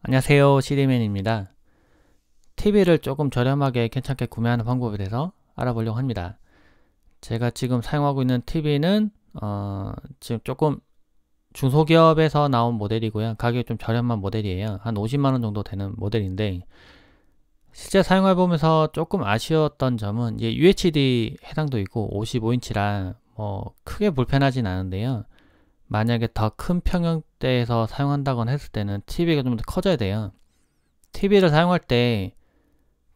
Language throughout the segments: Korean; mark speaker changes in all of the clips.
Speaker 1: 안녕하세요 CD맨입니다. TV를 조금 저렴하게 괜찮게 구매하는 방법에 대해서 알아보려고 합니다. 제가 지금 사용하고 있는 TV는 어, 지금 조금 중소기업에서 나온 모델이고요. 가격이 좀 저렴한 모델이에요. 한 50만원 정도 되는 모델인데 실제 사용해 보면서 조금 아쉬웠던 점은 이제 UHD 해당도 있고 55인치라 뭐 크게 불편하진 않은데요 만약에 더 큰 평형대에서 사용한다거나 했을 때는 TV가 좀 더 커져야 돼요. TV를 사용할 때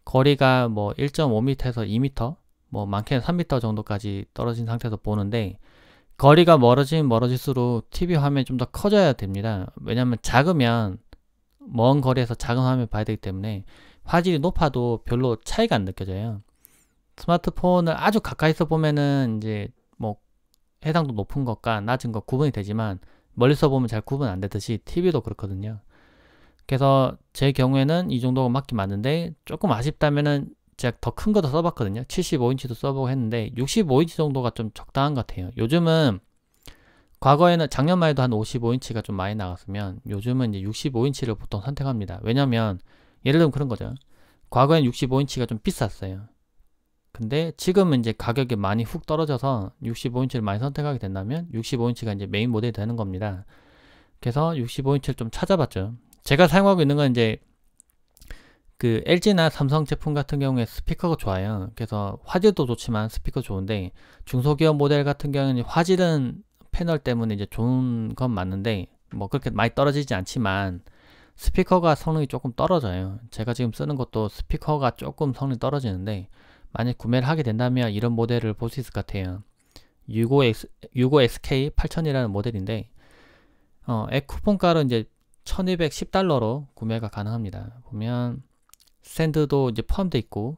Speaker 1: 거리가 뭐 1.5m에서 2m, 뭐 많게는 3m 정도까지 떨어진 상태에서 보는데 거리가 멀어지면 멀어질수록 TV 화면이 좀 더 커져야 됩니다. 왜냐하면 작으면 먼 거리에서 작은 화면 봐야 되기 때문에 화질이 높아도 별로 차이가 안 느껴져요. 스마트폰을 아주 가까이서 보면은 이제 해당도 높은 것과 낮은 것 구분이 되지만 멀리서 보면 잘 구분 안 되듯이 TV도 그렇거든요. 그래서 제 경우에는 이 정도가 맞긴 맞는데 조금 아쉽다면은 제가 더 큰 것도 써봤거든요. 75인치도 써보고 했는데 65인치 정도가 좀 적당한 것 같아요. 요즘은 과거에는 작년만 해도 한 55인치가 좀 많이 나갔으면 요즘은 이제 65인치를 보통 선택합니다. 왜냐면 예를 들면 그런 거죠. 과거엔 65인치가 좀 비쌌어요. 근데 지금은 이제 가격이 많이 훅 떨어져서 65인치를 많이 선택하게 된다면 65인치가 이제 메인 모델이 되는 겁니다. 그래서 65인치를 좀 찾아봤죠. 제가 사용하고 있는 건 이제 그 LG나 삼성 제품 같은 경우에 스피커가 좋아요. 그래서 화질도 좋지만 스피커 좋은데 중소기업 모델 같은 경우는 화질은 패널 때문에 이제 좋은 건 맞는데 뭐 그렇게 많이 떨어지지 않지만 스피커가 성능이 조금 떨어져요. 제가 지금 쓰는 것도 스피커가 조금 성능이 떨어지는데 만약 구매를 하게 된다면 이런 모델을 볼 수 있을 것 같아요. 65X, 65SK 8000이라는 모델인데 어, 쿠폰가로 이제 1210달러로 구매가 가능합니다. 보면 샌드도 이제 포함되어 있고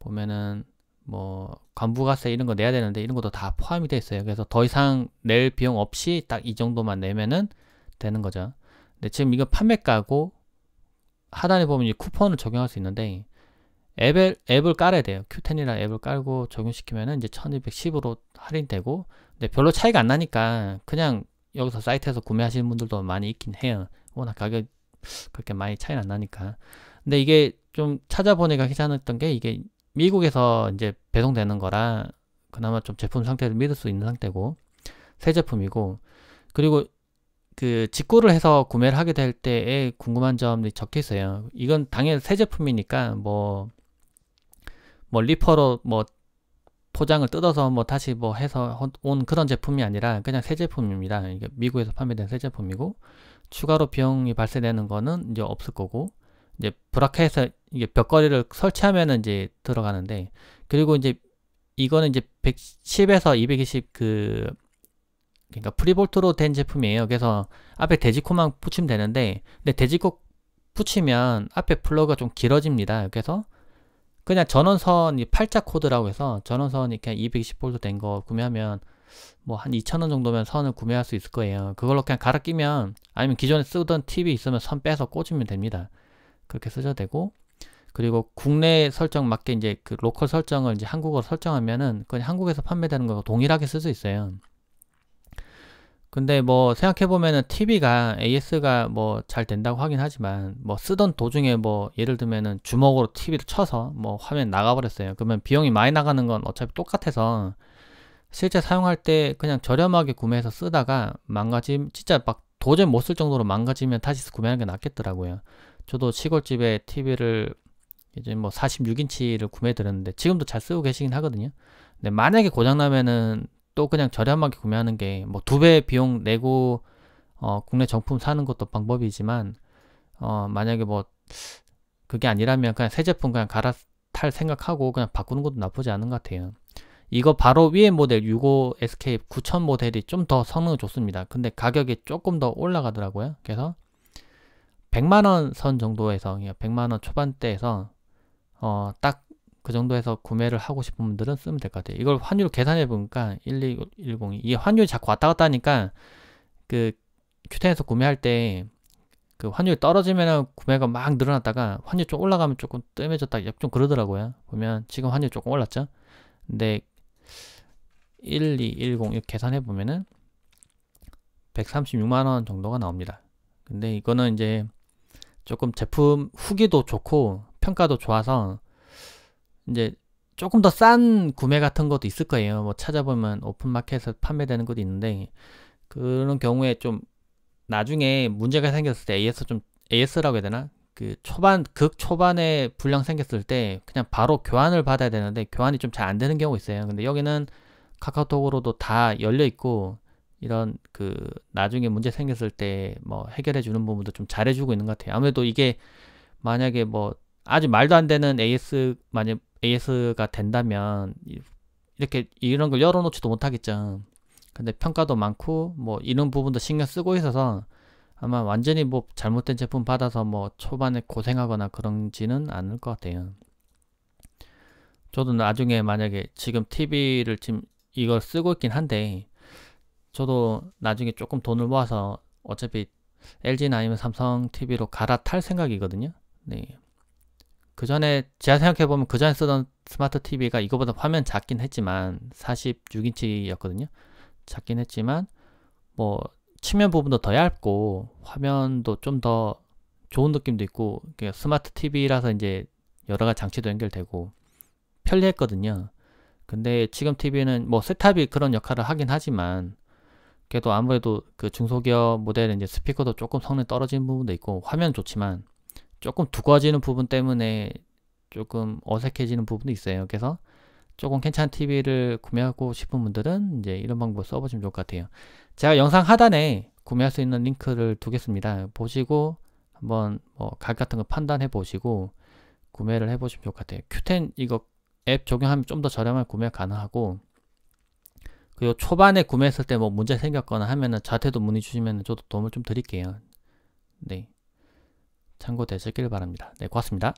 Speaker 1: 보면은 뭐 관부가세 이런 거 내야 되는데 이런 것도 다 포함이 되어 있어요. 그래서 더 이상 낼 비용 없이 딱 이 정도만 내면은 되는 거죠. 근데 지금 이거 판매가고 하단에 보면 이 쿠폰을 적용할 수 있는데 앱을, 앱을 깔아야 돼요. Q10이라는 앱을 깔고 적용시키면은 이제 1210으로 할인되고, 근데 별로 차이가 안 나니까 그냥 여기서 사이트에서 구매하시는 분들도 많이 있긴 해요. 워낙 가격 그렇게 많이 차이는 안 나니까. 근데 이게 좀 찾아보니까 괜찮았던 게 이게 미국에서 이제 배송되는 거라 그나마 좀 제품 상태를 믿을 수 있는 상태고, 새 제품이고, 그리고 그 직구를 해서 구매를 하게 될 때에 궁금한 점이 적혀 있어요. 이건 당연히 새 제품이니까 뭐 뭐 리퍼로 뭐 포장을 뜯어서 뭐 다시 뭐 해서 온 그런 제품이 아니라 그냥 새 제품입니다. 이게 미국에서 판매된 새 제품이고 추가로 비용이 발생되는 거는 이제 없을 거고 이제 브라켓에서 이게 벽걸이를 설치하면은 이제 들어가는데 그리고 이제 이거는 이제 110에서 220 그 그러니까 프리볼트로 된 제품이에요. 그래서 앞에 돼지코만 붙이면 되는데 근데 돼지코 붙이면 앞에 플러그가 좀 길어집니다. 그래서 그냥 전원선이 팔자 코드라고 해서 전원선이 그냥 220V 된 거 구매하면 뭐 한 2,000원 정도면 선을 구매할 수 있을 거예요. 그걸로 그냥 갈아 끼면 아니면 기존에 쓰던 TV 있으면 선 빼서 꽂으면 됩니다. 그렇게 쓰셔도 되고 그리고 국내 설정 맞게 이제 그 로컬 설정을 이제 한국어로 설정하면은 그냥 한국에서 판매되는 거 동일하게 쓸 수 있어요. 근데 뭐 생각해보면은 TV가 AS가 뭐 잘 된다고 하긴 하지만 뭐 쓰던 도중에 뭐 예를 들면은 주먹으로 TV를 쳐서 뭐 화면 나가버렸어요. 그러면 비용이 많이 나가는 건 어차피 똑같아서 실제 사용할 때 그냥 저렴하게 구매해서 쓰다가 망가짐 진짜 막 도저히 못 쓸 정도로 망가지면 다시 구매하는 게 낫겠더라고요. 저도 시골집에 TV를 이제 뭐 46인치를 구매해 드렸는데 지금도 잘 쓰고 계시긴 하거든요. 근데 만약에 고장나면은 또 그냥 저렴하게 구매하는 게 뭐 두 배 비용 내고 어, 국내 정품 사는 것도 방법이지만 어, 만약에 뭐 그게 아니라면 그냥 새 제품 그냥 갈아탈 생각하고 그냥 바꾸는 것도 나쁘지 않은 것 같아요. 이거 바로 위에 모델 65 SK 9000 모델이 좀 더 성능이 좋습니다. 근데 가격이 조금 더 올라가더라고요. 그래서 100만원 선 정도에서 100만원 초반대에서 어, 딱 그 정도에서 구매를 하고 싶은 분들은 쓰면 될 것 같아요. 이걸 환율 계산해 보니까 1210이 이게 환율이 자꾸 왔다 갔다 하니까 그 큐텐에서 구매할 때 그 환율이 떨어지면 구매가 막 늘어났다가 환율 좀 올라가면 조금 뜸해졌다 좀 그러더라고요. 보면 지금 환율 조금 올랐죠. 근데 1210 이렇게 계산해 보면은 136만 원 정도가 나옵니다. 근데 이거는 이제 조금 제품 후기도 좋고 평가도 좋아서 이제 조금 더 싼 구매 같은 것도 있을 거예요. 뭐 찾아보면 오픈마켓에서 판매되는 것도 있는데 그런 경우에 좀 나중에 문제가 생겼을 때 AS 좀 AS라고 해야 되나? 그 초반 극 초반에 불량 생겼을 때 그냥 바로 교환을 받아야 되는데 교환이 좀 잘 안 되는 경우가 있어요. 근데 여기는 카카오톡으로도 다 열려 있고 이런 그 나중에 문제 생겼을 때 뭐 해결해 주는 부분도 좀 잘해 주고 있는 것 같아요. 아무래도 이게 만약에 뭐 아주 말도 안 되는 AS 만약 AS가 된다면 이렇게 이런 걸 열어놓지도 못하겠죠. 근데 평가도 많고 뭐 이런 부분도 신경 쓰고 있어서 아마 완전히 뭐 잘못된 제품 받아서 뭐 초반에 고생하거나 그런지는 않을 것 같아요. 저도 나중에 만약에 지금 TV를 지금 이걸 쓰고 있긴 한데 저도 나중에 조금 돈을 모아서 어차피 LG나 아니면 삼성 TV로 갈아탈 생각이거든요. 네. 그 전에 제가 생각해 보면 그 전에 쓰던 스마트 TV가 이거보다 화면 작긴 했지만 46인치였거든요. 작긴 했지만 뭐 측면 부분도 더 얇고 화면도 좀 더 좋은 느낌도 있고 스마트 TV라서 이제 여러 가지 장치도 연결되고 편리했거든요. 근데 지금 TV는 뭐 세탑이 그런 역할을 하긴 하지만 그래도 아무래도 그 중소기업 모델은 이제 스피커도 조금 성능 떨어지는 부분도 있고 화면 좋지만 조금 두꺼워지는 부분 때문에 조금 어색해지는 부분도 있어요. 그래서 조금 괜찮은 TV를 구매하고 싶은 분들은 이제 이런 방법 써보시면 좋을 것 같아요. 제가 영상 하단에 구매할 수 있는 링크를 두겠습니다. 보시고 한번 뭐 가격 같은 거 판단해 보시고 구매를 해 보시면 좋을 것 같아요. Q10 이거 앱 적용하면 좀 더 저렴한 구매 가능하고 그리고 초반에 구매했을 때 뭐 문제 생겼거나 하면은 저한테도 문의 주시면 저도 도움을 좀 드릴게요. 네. 참고되시길 바랍니다. 네, 고맙습니다.